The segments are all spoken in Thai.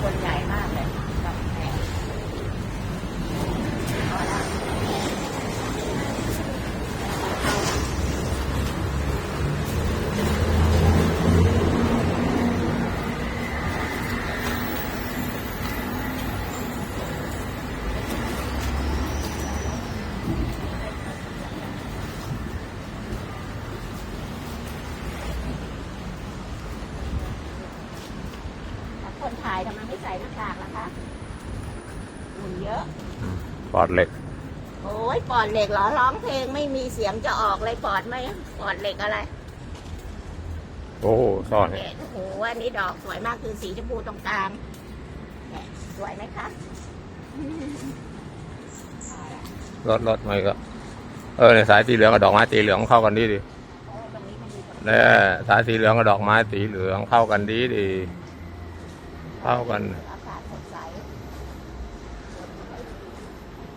คนใหญ่มาก ทำไมไม่ใส่หน้ากากล่ะคะฝุ่นเยอะ ปอดเหล็ก โอ้ยปอดเหล็กเหรอร้องเพลงไม่มีเสียงจะออกเลยปอดไหมปอดเหล็กอะไรโอ้โหซ่อนเนี่ยโอ้โหอันนี้ดอกสวยมากคือสีชมพูตรงกลางเนี่ยสวยไหมคะรถรถมาอีก็เออในสายสีเหลืองกับดอกไม้สีเหลืองเข้ากันดีดิโอ้ตรงนี้มันมีเนี่ยสายสีเหลืองกับดอกไม้สีเหลืองเข้ากันดีดี เข้ากัน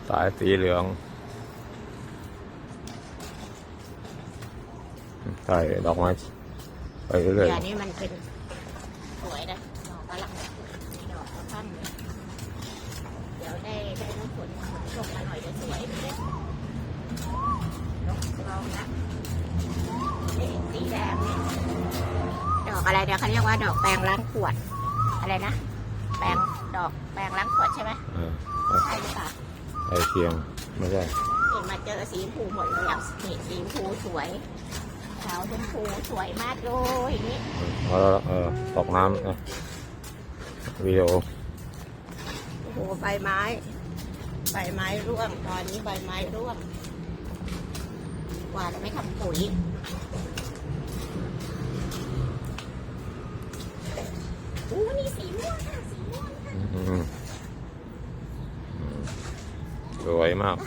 สายสีเหลือง ใส่ดอกไม้ไปเรื่อยเดี๋ยวนี้มันเป็นสวยนะดอกกำลังดอกกระพันเลยเดี๋ยวได้ได้น้ำฝนฝนตกมาหน่อยจะสวยเลยลองนะสีแดงดอกอะไรเดี๋ยวเขาเรียกว่าดอกแปลงล้างขวด อะไรนะ แปลงดอกแปลงล้างขวดใช่ไหมๆเออใช่หรือเปล่าไอเคียงไม่ใช่เห็นมาเจอสีชมพูหมดเลยอะนี่สีชมพูสวยขาวชมพูสวยมากเลยอย่างนี้เออเออตกน้ำนะวิดีโอโอ้โหใบไม้ ใบไม้ร่วงตอนนี้ใบไม้ร่วงกว่าจะไม่ทำปุ๋ยอู้นี่ สีม่วงค่ะสีม่วงค่ะอืมอืมสวยมาก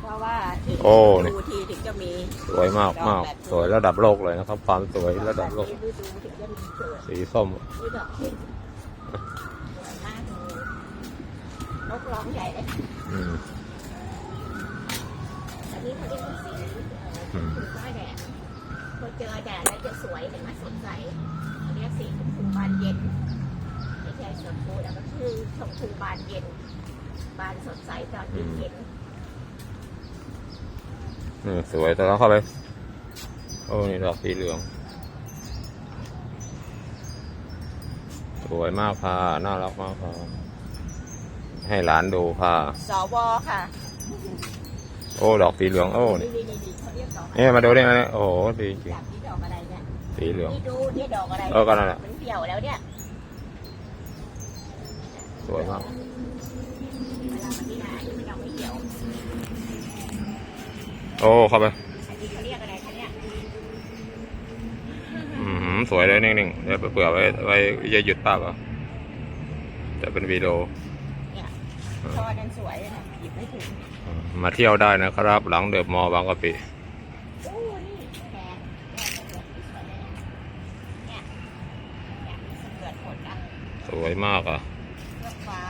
เพราะว่าถึงโอ้นี่ ดูทีถึงจะมีสวยมากมากสวยระดับโลกเลยนะครับ ความสวยระดับโลกฤดูถึงจะมีเกิดสีส้มนี่ดอกเห็ดสวยมากเลยนกร้องใหญ่เลยอืมอันนี้เขาเรียกว่าสีอืมชมพูฟ้าแดดพอเจอแดดแล้วจะสวยเห็นไหมสดใสเขาเรียกสีชมพูบานเย็น ไม่ใช่ชมพูแต่ก็คือ ชมพูบานเย็น บานสดใสตอนเย็นเย็นนี่สวยแต่ต้องเข้าไป โอ้นี่ดอกสีเหลือง สวยมากค่ะน่ารักมากค่ะให้หลานดูค่ะสวค่ะ โอ้ดอกสีเหลือง โอ้นี่นี่นี่นี่เขาเรียกดอกอะไรนี่มาดูนี่มานี่โอ้โหดีจริงจากที่ดอกอะไรเนี่ยสีเหลืองนี่ดูนี่ดอกอะไรเออก็นั่นแหละมันเหี่ยวแล้วเนี่ย สวยมากเวลามันนี่นะอันนี้มันยังไม่เหี่ยวโอ้เข้าไปอันนี้เขาเรียกอะไรคะเนี่ยอืมสวยเลยนิ่งๆเดี๋ยวเผื่อไว้ไว้จะหยุดภาพอะจะเป็นวิดีโอเนี่ยช่อนั้นสวยเลยนะหยิบไม่ถึงมาเที่ยวได้นะครับ หลังเดอะมอลล์บางกะปิโอ้นี่แดงเนี่ยเนี่ยเนี่ยมีสเกิดผลนะสวยมากอะ เลือกฟ้า